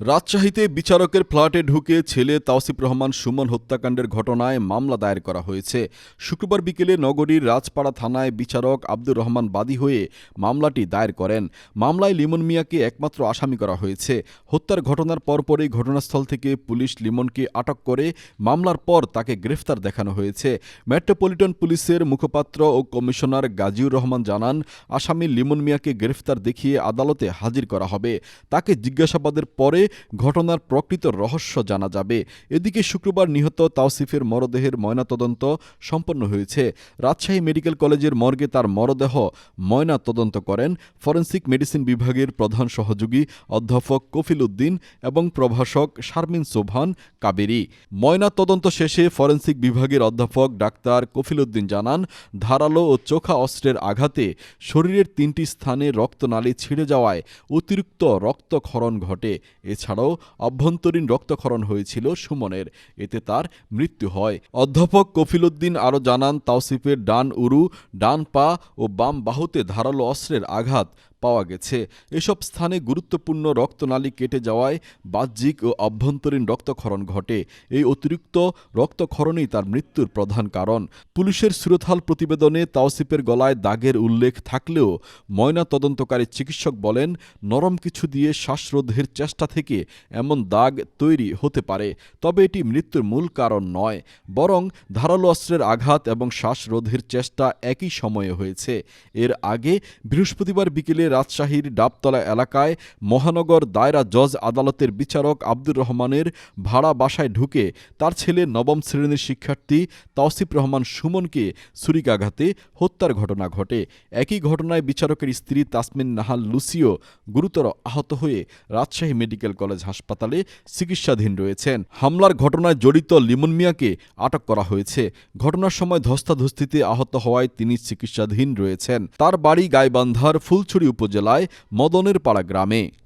রাজশাহীতে বিচারকের ফ্ল্যাটে ঢুকে ছেলে তাওসিফ রহমান সুমন হত্যাকাণ্ডের ঘটনায় মামলা দায়ের করা হয়েছে। শুক্রবার বিকেলে নগরীর রাজপাড়া থানায় বিচারক আব্দুর রহমান বাদী হয়ে মামলাটি দায়ের করেন। মামলায় লিমন মিয়াকে একমাত্র আসামি করা হয়েছে। হত্যার ঘটনার পরপরই ঘটনাস্থল থেকে পুলিশ লিমনকে আটক করে মামলার পর তাকে গ্রেফতার দেখানো হয়েছে। মেট্রোপলিটন পুলিশের মুখপাত্র ও কমিশনার গাজীউর রহমান জানান, আসামি লিমন মিয়াকে গ্রেফতার দেখিয়ে আদালতে হাজির করা হবে। তাকে জিজ্ঞাসাবাদের পরে ঘটনার প্রকৃত রহস্য জানা যাবে। এদিকে শুক্রবার নিহত তাওসিফের মরদেহের ময়নাতদন্ত সম্পন্ন হয়েছে। রাজশাহী মেডিকেল কলেজের মর্গে তার মরদেহ ময়না তদন্ত করেন ফরেন্সিক মেডিসিন বিভাগের প্রধান সহযোগী অধ্যাপক কফিল উদ্দিন এবং প্রভাষক শারমিন সোভান কাবেরী। ময়না তদন্ত শেষে ফরেন্সিক বিভাগের অধ্যাপক ডাক্তার কফিল উদ্দিন জানান, ধারালো ও চোখা অস্ত্রের আঘাতে শরীরের তিনটি স্থানে রক্তনালী ছিঁড়ে যাওয়ায় অতিরিক্ত রক্তক্ষরণ ঘটে। এছাড়াও অভ্যন্তরীণ রক্তক্ষরণ হয়েছিল সুমনের। এতে তার মৃত্যু হয়। অধ্যাপক কফিলুদ্দিন আরও জানান, তাওসিফের ডান উরু, ডান পা ও বাম বাহুতে ধারালো অস্ত্রের আঘাত। পাওয়া গেছে। এসব স্থানে গুরুত্বপূর্ণ রক্তনালী কেটে যাওয়ায় বাহ্যিক ও অভ্যন্তরীণ রক্তক্ষরণ ঘটে। এই অতিরিক্ত রক্তক্ষরণই তার মৃত্যুর প্রধান কারণ। পুলিশের সুরথাল প্রতিবেদনে তাওসিফের গলায় দাগের উল্লেখ থাকলেও ময়না তদন্তকারী চিকিৎসক বলেন, নরম কিছু দিয়ে শ্বাসরোধের চেষ্টা থেকে এমন দাগ তৈরি হতে পারে, তবে এটি মৃত্যুর মূল কারণ নয়, বরং ধারালো অস্ত্রের আঘাত এবং শ্বাসরোধের চেষ্টা একই সময়ে হয়েছে। এর আগে বৃহস্পতিবার বিকেলে রাজশাহীর ডাবতলা এলাকায় মহানগর দায়রা জজ আদালতের বিচারক আব্দুর রহমানের ভাড়া বাসায় ঢুকে তার ছেলে নবম শ্রেণির শিক্ষার্থী তাওসিফ রহমান সুমনকে ছুরিকাঘাতে হত্যার ঘটনা ঘটে। একই ঘটনায় বিচারকের স্ত্রী তাসমিন নাহাল লুসিও গুরুতর আহত হয়ে রাজশাহী মেডিকেল কলেজ হাসপাতালে চিকিৎসাধীন রয়েছেন। হামলার ঘটনায় জড়িত লিমন মিয়াকে আটক করা হয়েছে। ঘটনার সময় ধস্তাধস্তিতে আহত হওয়ায় তিনি চিকিৎসাধীন রয়েছেন। তার বাড়ি গাইবান্ধার ফুলছড়ি উপজেলায় মদনের পাড়া গ্রামে।